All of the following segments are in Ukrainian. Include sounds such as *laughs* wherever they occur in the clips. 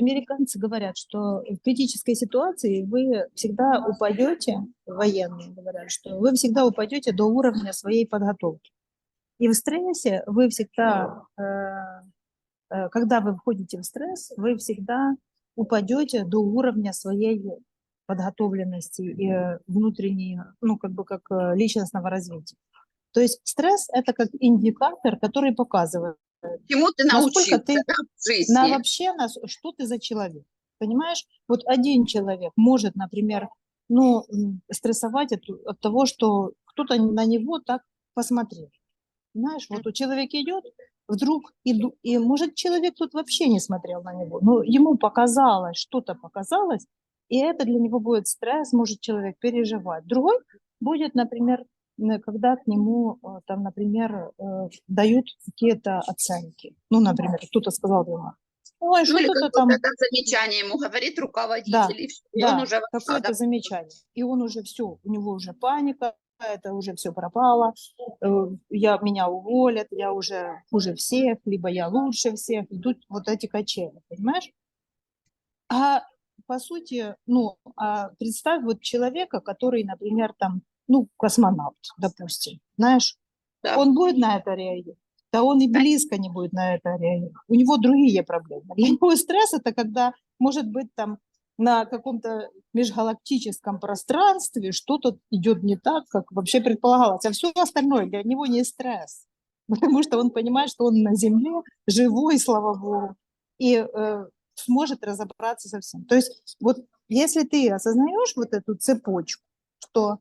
американцы говорят, что в критической ситуации вы всегда упадете, военные говорят, что вы всегда упадете до уровня своей подготовки. И в стрессе вы всегда, э, э, когда вы входите в стресс, вы всегда упадете до уровня своей подготовленности и э, внутренней, ну, как бы как личностного развития. То есть стресс – это как индикатор, который показывает, Чему ты научился ты да, в жизни? на вообще, на, с- что ты за человек. Понимаешь, вот один человек может, например, ну, стрессовать от, от того, что кто-то на него так посмотрел. Знаешь, вот у человека идет, вдруг, и, и может человек тут вообще не смотрел на него, но ему показалось, что-то показалось, и это для него будет стресс, может человек переживать. Другой будет, например, когда к нему, э, там, например, э, дают какие-то оценки. Ну, например, кто-то сказал ему, ой, Ну, или что-то какое-то там, там замечание ему говорит руководитель, и, всё, и он да, уже какое-то да, замечание. И он уже все, у него уже паника, это уже все пропало, э, я, меня уволят, я уже хуже всех, либо я лучше всех. Идут вот эти качели, понимаешь? А по сути, ну, а представь вот человека, который, например, там, ну, космонавт, допустим, знаешь, Да. он будет на это реагировать? Да он и близко не будет на это реагировать. У него другие проблемы. Для него стресс – это когда, может быть, там на каком-то межгалактическом пространстве что-то идет не так, как вообще предполагалось. А все остальное для него не стресс. *laughs* Потому что он понимает, что он на Земле живой, слава Богу, и э, сможет разобраться со всем. То есть вот если ты осознаешь вот эту цепочку, что.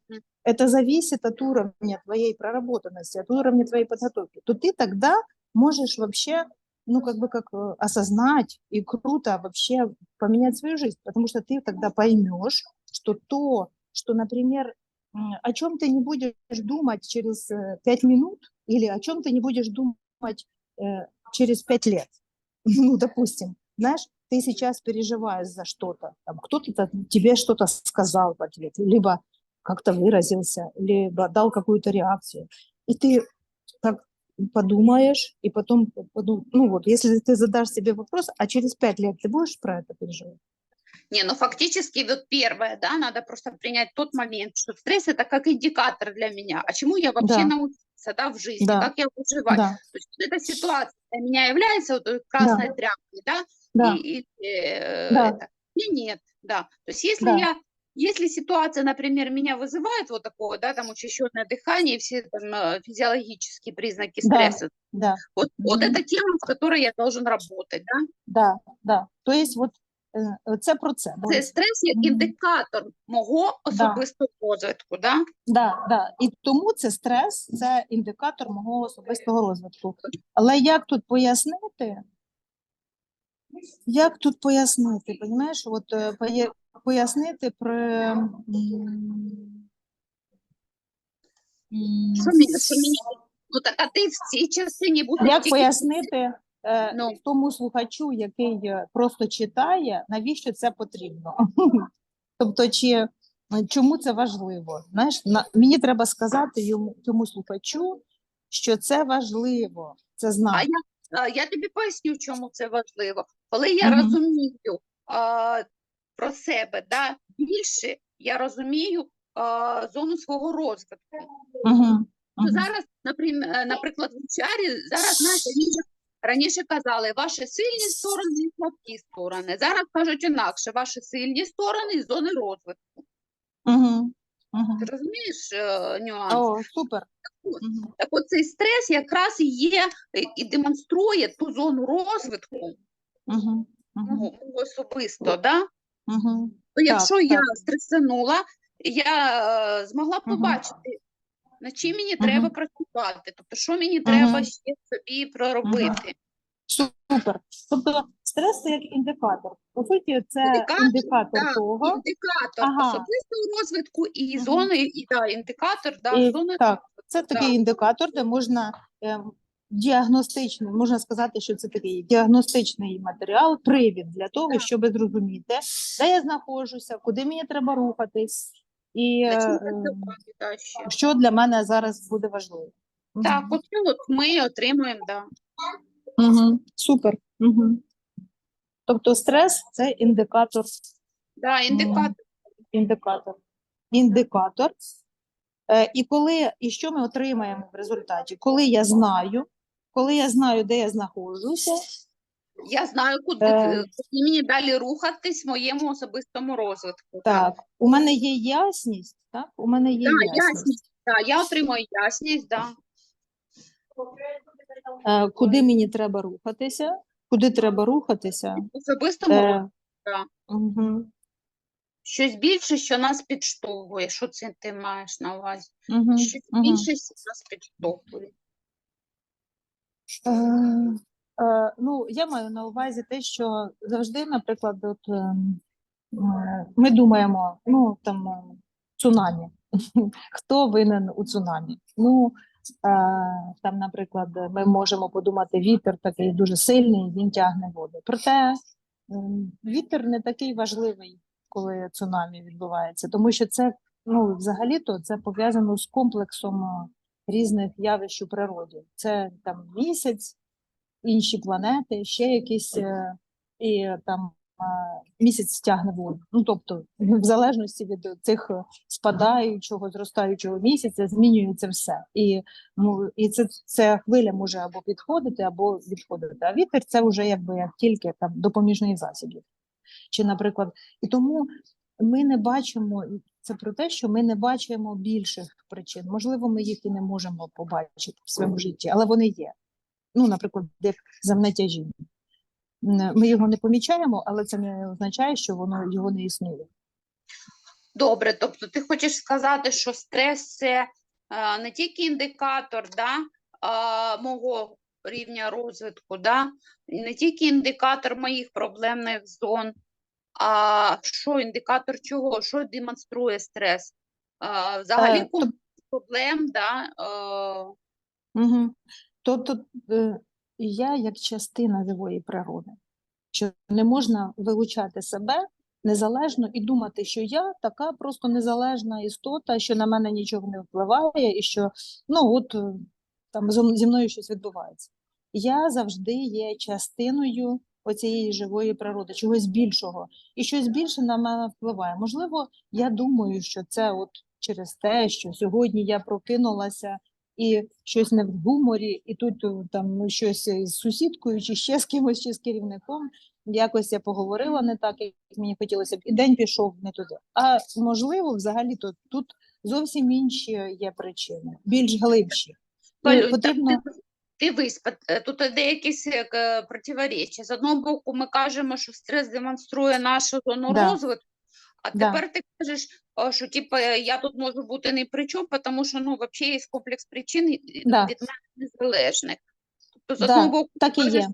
Это зависит от уровня твоей проработанности, от уровня твоей подготовки, то ты тогда можешь вообще, ну, как бы как э, осознать и круто вообще поменять свою жизнь, потому что ты тогда поймешь, что то, что, например, о чем ты не будешь думать через э, пять минут или о чем ты не будешь думать э, через пять лет, *laughs* ну, допустим, знаешь, ты сейчас переживаешь за что-то, там, кто-то тебе что-то сказал в ответ, либо как-то выразился, либо дал какую-то реакцию, и ты так подумаешь, и потом, подум- ну вот, если ты задашь себе вопрос, а через пять лет ты будешь про это переживать? Не, ну фактически вот первое, да, надо просто принять тот момент, что стресс это как индикатор для меня, а чему я вообще Да. научился, да, в жизни, Да. как я выживаю. Да, То есть вот эта ситуация для меня является вот той красной тряпкой, да, да, и, и, э, Да. это. И нет, да. То есть если Да. я, если ситуация, например, меня вызывает вот такое, да, там учащенное дыхание, все там э, физиологические признаки Да. стресса, да, вот, вот Мгм. это тема, с которой я должен работать, да. да, да. То есть от е, це про це. Бо- Це стрес як Мгм. індикатор мого особистого розвитку, да? Да, да. І тому це стрес, це індикатор мого особистого розвитку. Але як тут пояснити? як тут пояснити? Понімаєш, от е, пояснити м, Що мені, що мені, ну так, а ти в цій частині будеш як тільки- пояснити е, Ну. тому слухачу, який е, просто читає, навіщо це потрібно? *laughs* Тобто, чи чому це важливо? Знаєш, на, мені треба сказати йому цьому слухачу, що це важливо, це А я, я тобі поясню, чому це важливо. Коли я Мгм. розумію а, про себе да, більше, я розумію а, зону свого розвитку. Угу. Ну, зараз, наприм- е, наприклад, в HR, зараз знаєте, раніше, казали ваші сильні сторони і слабкі сторони. Зараз кажуть інакше, ваші сильні сторони і зони розвитку. Угу. Угу. Ти розумієш е, нюанс? О, супер. Угу. Так от цей стрес якраз і є і демонструє ту зону розвитку Угу. Угу. особисто. Да? Угу. Якщо так. я стресанула, я е, побачити, Мгм. побачити, над чим мені треба працювати, тобто що мені треба ще собі проробити. Супер. Тобто стрес це як індикатор. По суті, це Індикатор, індикатор Так, того. індикатор Ага. особистого розвитку і зони, і да, індикатор да, І, зони так, це такий Так. індикатор, де можна ем, діагностичний, можна сказати, що це такий діагностичний матеріал, привід для того, Так. щоб зрозуміти, де я знаходжуся, куди мені треба рухатись, і е, що для мене зараз буде важливо. Так, от, от ми отримуємо, да. Угу. Супер. Угу. Тобто стрес це індикатор, Да, індикатор. індикатор, індикатор. Е, І коли, і що ми отримаємо в результаті? Коли я знаю, коли я знаю, де я знаходжуся, Я знаю, куди, Е. мені далі рухатись в моєму особистому розвитку. так, у мене є ясність, так, у мене є Да, ясність. ясність. Да, я отримую ясність, да. Е, Куди мені треба рухатися, куди треба рухатися. В особистому Е, розвитку. да. Мгм, Щось більше, що нас підштовхує. Що це ти маєш на увазі? мгм, Щось мгм. більше, що нас підштовхує. Е, е, Ну, я маю на увазі те, що завжди, наприклад, от, е, ми думаємо, ну там цунамі. *laughs* Хто винен у цунамі? Ну там, наприклад, ми можемо подумати, вітер такий дуже сильний, він тягне воду. Проте вітер не такий важливий, коли цунамі відбувається, тому що це ну, взагалі-то це пов'язано з комплексом різних явищ у природі. Це там місяць, інші планети, ще якісь е, і там е, місяць тягне воду. Ну тобто, в залежності від цих спадаючого, зростаючого місяця змінюється все. І ну і це, це хвиля може або підходити, або відходити. А вітер це вже якби як тільки там допоміжний засіб. Чи, наприклад, і тому ми не бачимо це про те, що ми не бачимо більших причин. Можливо, ми їх і не можемо побачити в своєму житті, але вони є. Ну, наприклад, земне тяжіння. М, Ми його не помічаємо, але це не означає, що воно його не існує. Добре, тобто ти хочеш сказати, що стрес це е, не тільки індикатор да, е, мого рівня розвитку, да, не тільки індикатор моїх проблемних зон, а що індикатор чого, що демонструє стрес? Е, взагалі Е, комплекс проблем, да, е, Угу. Тобто е, я як частина живої природи, що не можна вилучати себе незалежно і думати, що я така просто незалежна істота, що на мене нічого не впливає, і що ну от там зі мною щось відбувається. Я завжди є частиною оцієї живої природи, чогось більшого, і щось більше на мене впливає. Можливо, я думаю, що це от через те, що сьогодні я прокинулася і щось не в гуморі, і тут е, там ну, щось із сусідкою, чи ще з кимось, чи з керівником. Якось я поговорила не так, як мені хотілося б, і день пішов не туди. А можливо, взагалі то тут зовсім інші є причини, більш глибші. Ну, потрібно диви- Дивись, е, тут іде якісь е. З одного боку, ми кажемо, що стрес демонструє нашу зону Да. розвитку, а Да. тепер ти кажеш, що типу, я тут можу бути ні при чому, тому що ну, взагалі є комплекс причин Да. від мене незалежних. Тобто, з Да, одного боку, так і кажеш, є.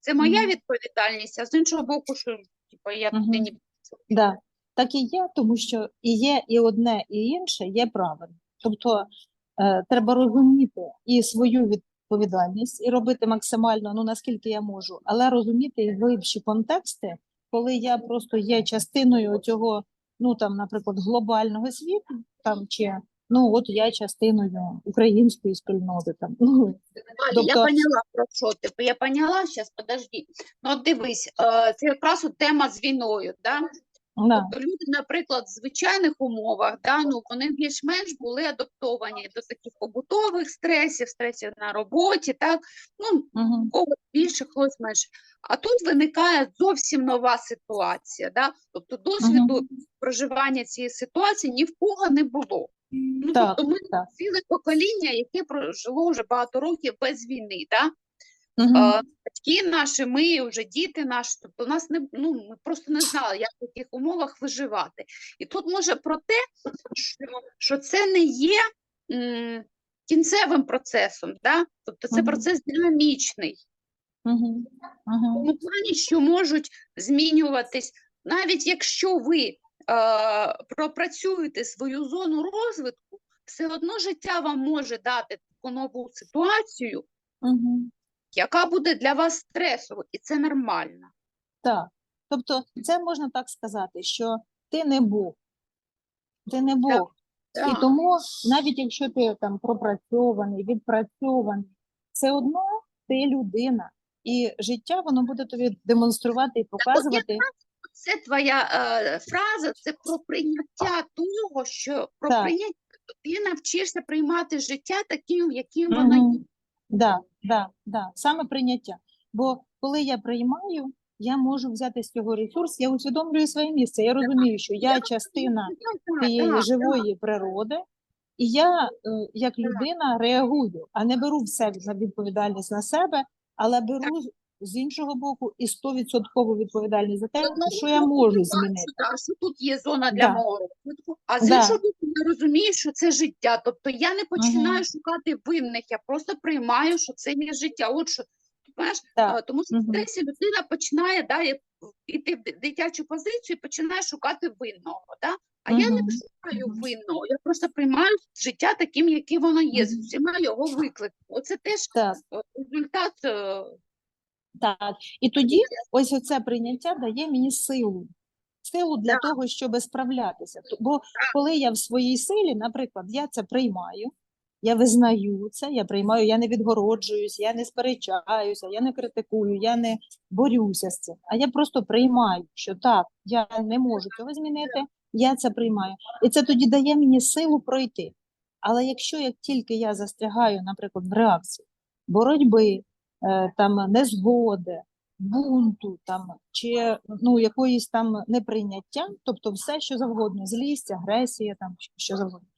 це моя відповідальність, а з іншого боку, що типу, я туди Мгм. ні. Да, так і є, тому що і є і одне, і інше є правильно. Тобто е, треба розуміти і свою відповідальність, і робити максимально, ну наскільки я можу, але розуміти і глибші контексти, коли я просто є частиною цього, ну там, наприклад, глобального світу, там чи ну от я частиною української спільноти. Там ну Валя, я Тобто- поняла про що ти. Я поняла, зараз, подожди. Ну, дивись, е, це якраз тема з війною, да? Да, Тобто люди, наприклад, в звичайних умовах, да, ну, вони більш-менш були адаптовані до таких побутових стресів, стресів на роботі, так, ну, угу, когось більше, когось менше. А тут виникає зовсім нова ситуація, да? тобто досвіду проживання цієї ситуації ні в кого не було. Ну, Так, тобто ми так. ціле покоління, яке прожило вже багато років без війни, да? Угу, А, батьки наші, ми вже діти наші, тобто у нас не ну ми просто не знали, як в таких умовах виживати. І тут може про те, що, що це не є м, кінцевим процесом, да? тобто це Мгм. процес динамічний. угу, В угу. тому плані, що можуть змінюватись, навіть якщо ви е, пропрацюєте свою зону розвитку, все одно життя вам може дати таку нову ситуацію, угу. Яка буде для вас стресовою, і це нормально. Так. Тобто, це можна так сказати, що ти не Бог. Ти не Бог. І Так. тому, навіть якщо ти там пропрацьований, відпрацьований, все одно ти людина. і життя воно буде тобі демонструвати і показувати. Це твоя е, фраза, це про прийняття того, що про Так. прийняття ти навчишся приймати життя таким, яким воно є. Да, да, да, саме прийняття. Бо коли я приймаю, я можу взяти з цього ресурс, я усвідомлюю своє місце. Я розумію, що я частина цієї живої природи, і я, е, як людина, реагую, а не беру все на відповідальність на себе, але беру з- іншого боку і 100% відповідальність за те, що я можу змінити. що тут є зона для мого розвитку, а з іншого боку, я розумію, що це життя. Тобто я не починаю Мгм. шукати винних, я просто приймаю, що це є життя. От що, Так. тому що в стресі людина починає да, іти в дитячу позицію і починає шукати винного. Да? А я не шукаю винного, я просто приймаю життя таким, яке воно є, з усіма його викликами. Оце теж Так. е, результат. е, Так, і тоді ось оце прийняття дає мені силу. Силу для того, щоб справлятися. Бо коли я в своїй силі, наприклад, я це приймаю, я визнаю це, я приймаю, я не відгороджуюсь, я не сперечаюся, я не критикую, я не борюся з цим. А я просто приймаю, що так, я не можу цього змінити, я це приймаю. І це тоді дає мені силу пройти. Але якщо як тільки я застрягаю, наприклад, в реакції боротьби, е, там незгоди, бунту, там чи ну якоїсь там неприйняття, тобто все, що завгодно, злість, агресія, там що- завгодно.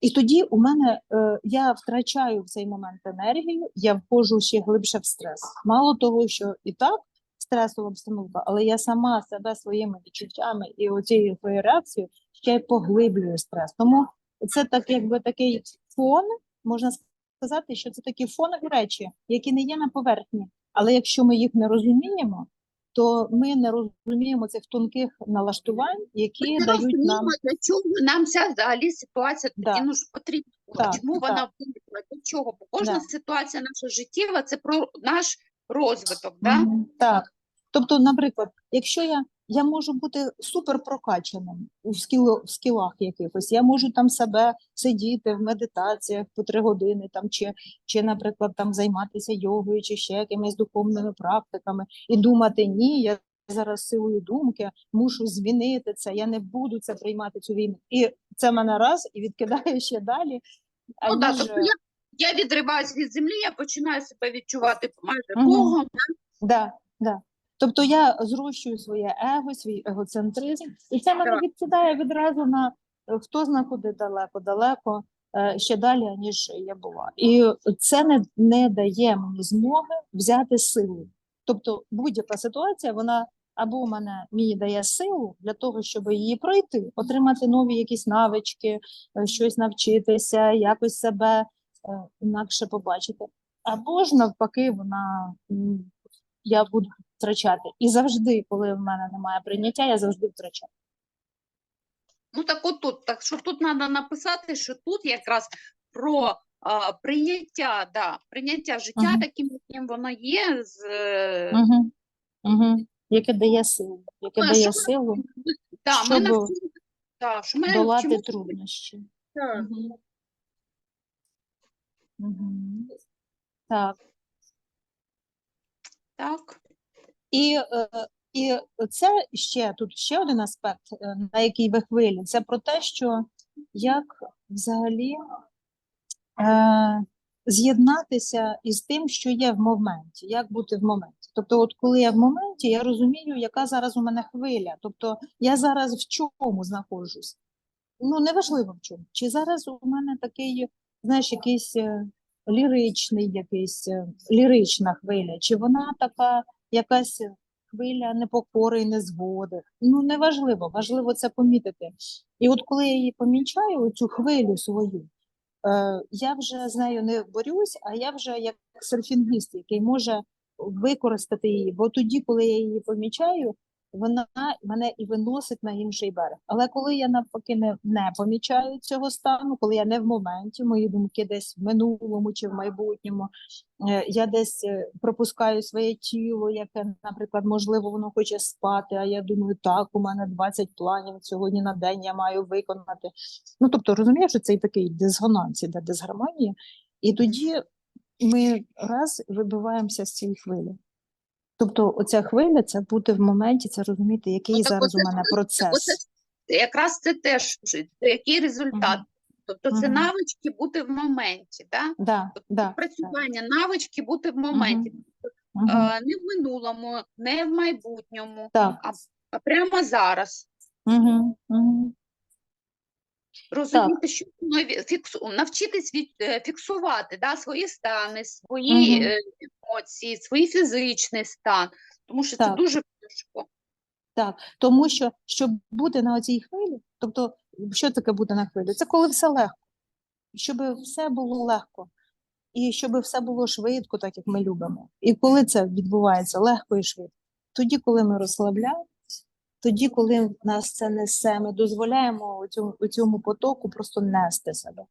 І тоді у мене е, я втрачаю в цей момент енергію, я входжу ще глибше в стрес. Мало того, що і так стресова обстановка, але я сама себе своїми відчуттями і оцією своєю реакцією ще й поглиблюю стрес. Тому це так, якби такий фон, можна сказати, що це такі фонові речі, які не є на поверхні. Але якщо ми їх не розуміємо, то ми не розуміємо цих тонких налаштувань, які Ми дають нам розуміємо, для чого нам ця взагалі ситуація Да. тоді ну, ж потрібна. Так, Чому так. вона виникла? Для чого? Бо кожна Да. ситуація наша життєва це про наш розвиток. Да? Мгм, Так. Тобто, наприклад, якщо я, я можу бути супер прокачаним у скіло, в скілах якихось, я можу там себе сидіти в медитаціях по три години, там, чи, чи, наприклад, там займатися йогою, чи ще якимись духовними практиками, і думати, ні, я зараз силою думки мушу змінити це, я не буду це приймати цю війну. І це мене раз і відкидає ще далі. Ну, да, аніж, тобто я, я відриваюсь від землі, я починаю себе відчувати майже. Богом. Да, да. Тобто я зрощую своє его, свій егоцентризм, і це мене Так. відкидає відразу на е, хто зна куди далеко, далеко, е, ще далі, ніж я була. І це не, не дає мені змоги взяти силу. Тобто будь-яка ситуація, вона або мене мені дає силу для того, щоб її пройти, отримати нові якісь навички, е, щось навчитися, якось себе інакше побачити. Або ж навпаки, вона я буду втрачати. І завжди, коли в мене немає прийняття, я завжди втрачаю. Ну так от тут, так що тут треба написати, що тут якраз про а, прийняття, да, прийняття життя Мгм. таким, яким воно є, з, е, Угу. Угу. Яке дає силу, яке Ну, а дає що силу да, щоб навчилися, да, що ми долати вчимося- труднощі. Так. Угу. Угу. Так. Так. І, е, і це ще тут ще один аспект, е, на який ви хвилі, це про те, що як взагалі е, з'єднатися із тим, що є в моменті, як бути в моменті. Тобто, от коли я в моменті, я розумію, яка зараз у мене хвиля. Тобто я зараз в чому знаходжусь. Ну, неважливо в чому. Чи зараз у мене такий, знаєш, якийсь е, ліричний, якийсь лірична хвиля, чи вона така якась хвиля непокори і незгоди. Ну, неважливо, важливо це помітити. І от коли я її помічаю, цю хвилю свою, е, я вже з нею не борюсь, а я вже як серфінгіст, який може використати її. Бо тоді, коли я її помічаю, вона мене і виносить на інший берег. Але коли я навпаки не, не помічаю цього стану, коли я не в моменті, мої думки десь в минулому чи в майбутньому, е, я десь е, пропускаю своє тіло, яке, наприклад, можливо, воно хоче спати, а я думаю, так, у мене 20 планів сьогодні на день я маю виконати. Ну, тобто, розумієш, що це і такий дисонанс, іде дисгармонія, і тоді ми раз вибиваємося з цієї хвилі. Тобто, оця хвиля це бути в моменті, це розуміти, який Ну, зараз у мене процес. Оце якраз це теж який результат. Тобто це Мгм. навички бути в моменті, да? Да, да, працювання, навички бути в моменті, Мгм. Е, не в минулому, не в майбутньому, Так. а, а прямо зараз. Угу, угу. Розуміти, що фіксу, навчитись від, е, фіксувати да, свої стани, свої е, емоції, свій фізичний стан, тому що це дуже важко. Так, тому що щоб бути на цій хвилі, тобто, що таке бути на хвилі? Це коли все легко, щоб все було легко, і щоб все було швидко, так як ми любимо. І коли це відбувається легко і швидко, тоді, коли ми розслабляємось, тоді, коли нас це несе, ми дозволяємо цьому, цьому потоку просто нести себе.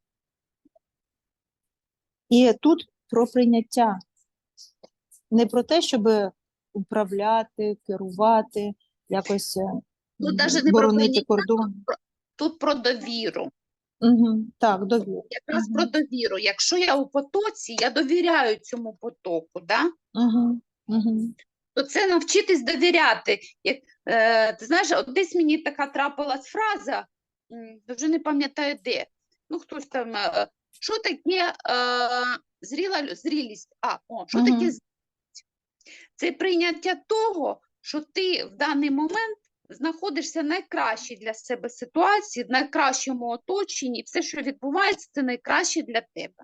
І тут про прийняття. Не про те, щоб управляти, керувати, якось е, Тут даже не про боронити прийняття, кордон. Тут про довіру. Угу. Так, довір. Якраз Мгм. про довіру. Якщо я у потоці, я довіряю цьому потоку, да? Угу. Угу. То це навчитись довіряти. Як, е, ти знаєш, от десь мені така трапилась фраза, вже не пам'ятаю де. Ну, хтось там, е, що таке е, зріла, зрілість? А, о, що таке Мгм. зрілість? Це прийняття того, що ти в даний момент знаходишся в найкращій для себе ситуації, в найкращому оточенні, і все, що відбувається, це найкраще для тебе.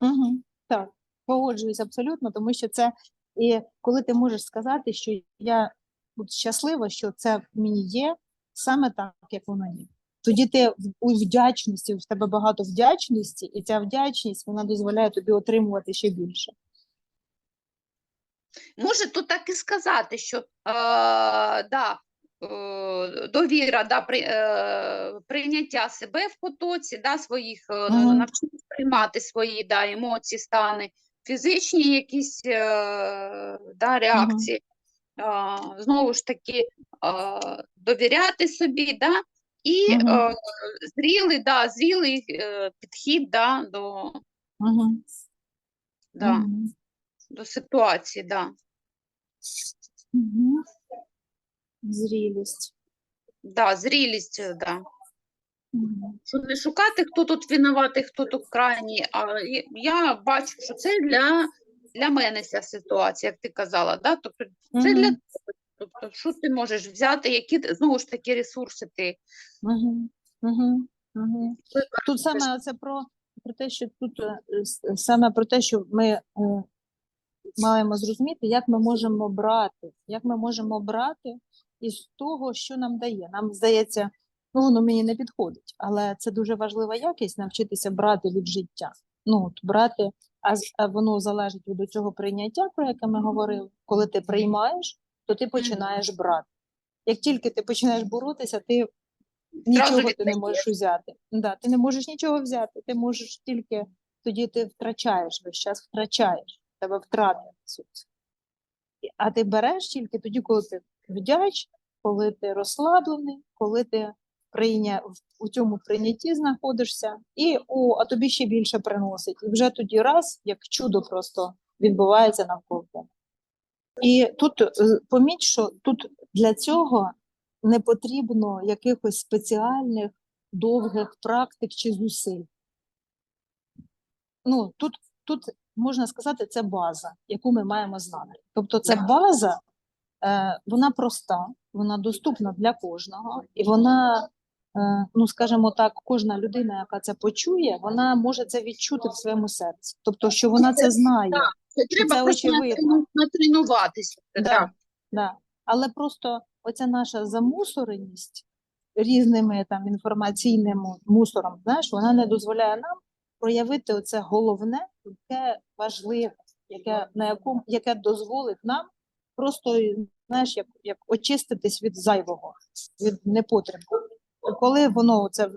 Угу. Так, погоджуюсь абсолютно, тому що це і коли ти можеш сказати, що я от щаслива, що це в мені є саме так, як воно є. Тоді ти у вдячності, в тебе багато вдячності, і ця вдячність вона дозволяє тобі отримувати ще більше. Може тут так і сказати, що е, да, е, довіра, да, при, е, прийняття себе в потоці, да, своїх, е, Мгм. навчитися приймати свої да, емоції, стани, фізичні якісь е, да, реакції. Е, знову ж таки, е, довіряти собі, да, і е, зрілий, да, зрілий е, підхід да, до, да, до ситуації. Да. Зрілість. Да, зрілість, е, да. Що не шукати, хто тут винуватий, хто тут крайній, а я- бачу, що це для, для мене ця ситуація, як ти казала, да? Тобто це для тебе. Тобто, що ти можеш взяти, які знову ж таки ресурси ти Угу. Угу. Угу. Тут саме це про, про те, що тут е, саме про те, що ми е, маємо зрозуміти, як ми можемо брати, як ми можемо брати із того, що нам дає. Нам здається, ну воно мені не підходить, але це дуже важлива якість навчитися брати від життя. Ну от брати, а, воно залежить від цього прийняття, про яке ми говорили. Коли ти приймаєш, то ти починаєш брати. Як тільки ти починаєш боротися, ти нічого ти не можеш взяти. Да, ти не можеш нічого взяти, ти можеш тільки тоді ти втрачаєш весь час втрачаєш, тебе втрати. І- А ти береш тільки тоді, коли ти вдячний, коли ти розслаблений, коли ти прийня... у цьому прийнятті знаходишся, і о, а тобі ще більше приносить. І вже тоді раз, як чудо просто відбувається навколо. І тут е, поміть, що тут для цього не потрібно якихось спеціальних довгих практик чи зусиль. Ну, тут, тут можна сказати, це база, яку ми маємо знати. Тобто, це база, е, вона проста, вона доступна для кожного, і вона, ну скажімо так, кожна людина, яка це почує, вона може це відчути в своєму серці. Тобто, що вона це знає. Це треба це очевидно. натренуватися. Да, Да. да. Але просто оця наша замусореність різними там інформаційним мусором, знаєш, вона не дозволяє нам проявити оце головне, яке важливе, яке на якому яке дозволить нам просто знаєш, як, як очиститись від зайвого, від Коли воно це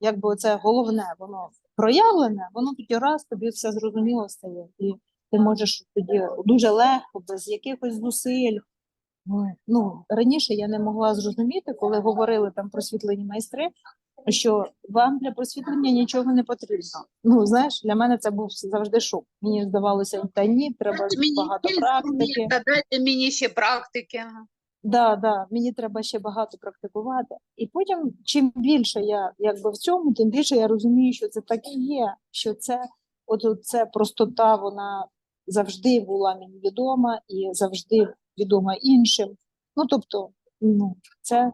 якби оце головне, воно проявлене, воно тоді раз тобі все зрозуміло стає, і ти можеш тоді дуже легко, без якихось зусиль, Ну, раніше я не могла зрозуміти, коли говорили там просвітлені майстри, що вам для просвітлення нічого не потрібно. Ну, знаєш, для мене це був завжди шок. Мені здавалося, та ні, треба Дайте багато ще практики. інструмента, дайте мені ще практики. Да, да, мені треба ще багато практикувати. І потім, чим більше я якби в цьому, тим більше я розумію, що це так і є, що це от, от це простота, вона завжди була мені відома і завжди відома іншим. Ну, тобто, ну, це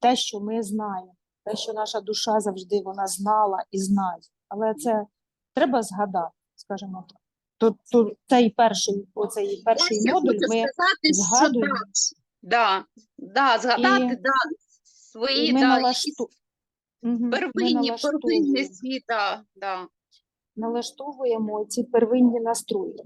те, що ми знаємо, те, що наша душа завжди вона знала і знає. Але це треба згадати, скажімо так. То, то цей перший, оцей перший Я модуль ми сказати, що згадуємо. Да, да, згадати, І- да, свої, І ми да, налашту... Мгм. Ми первинні, первинні налаштовуємо, світ, да, налаштовуємо ці первинні настрої.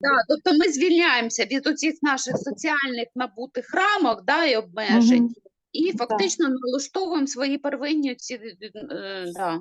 Да, тобто ми звільняємося від оцих наших соціальних набутих рамок да, і обмежень, Мгм. і фактично налаштовуємо свої первинні ці, е, да,